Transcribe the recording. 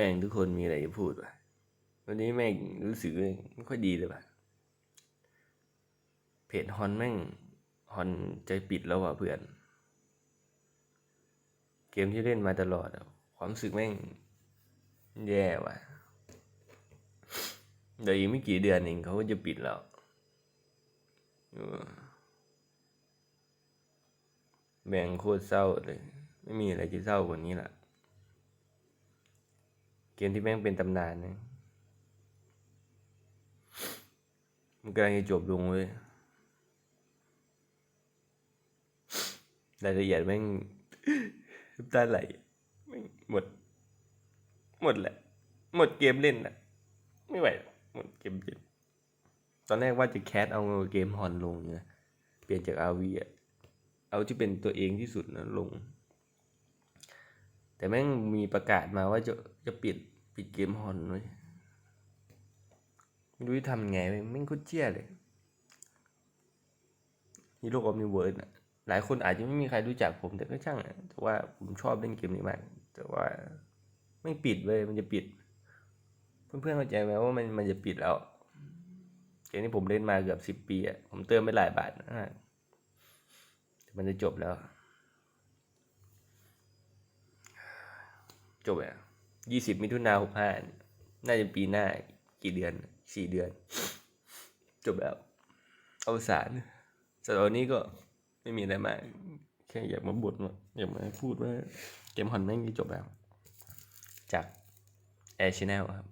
แม่งทุกคนมีอะไรจะพูดวะวันนี้แม่งรู้สึกไม่ค่อยดีเลยว่ะเพจฮอนแม่งฮอนใจปิดแล้วว่ะเพื่อน เกมที่เล่นมาตลอดความรู้สึกแม่ง แย่ว่ะเดี๋ยวอีกไม่กี่เดือนเองเขาก็จะปิดแล้วแม่งโคตรเศร้าเลย ไม่มีอะไรจะเศร้ากว่านี้ละ เกมที่แม่งเป็นตำนานนะมันกำลังจะจบลงเว้ยรายละเอียดแม่งน้ำตาไหลแม่งหมด หมดแหละ หมดเกมเล่นอะ ไม่ไหวแล้วหมดเกมเล่น ตอนแรกว่าจะแคสเอาเกมฮอนลงเนี่ยเปลี่ยนจากอาวีอะ เอาที่เป็นตัวเองที่สุดนะลง แต่แม่งมีประกาศมาว่าจะจะปิดปิดเกมฮอนไว้ยไม่รู้จะทำไงแม่งคตรเจี้ยเลยฮีโร่ออฟนิเวิร์ดหลายคนอาจจะไม่มีใครรู้จักผมแต่ก็ช่างอะแต่ว่าผมชอบเล่นเกมนี้มากแต่ว่าแม่ปิดเว้ยมันจะปิด เพื่อนๆเข้าใจไหมว่ามันมันจะปิดแล้วเกมนี้ผมเล่นมาเกือบสิบปีอะผมเติมไปหลายบาทนะแต่มันจะจบแล้ว จบอะยี่สิบมิถุนาหกห้าน่าจะปีหน้ากี่เดือนสี่เดือน จบแล้วเอาสารสำหรับวันนี้ก็ไม่มีอะไรมากแค่อยากมาบ่นว่าอยากมาพูดว่าเกมฮอนแม่งจบแล้ว จากแอร์ชแนลครับ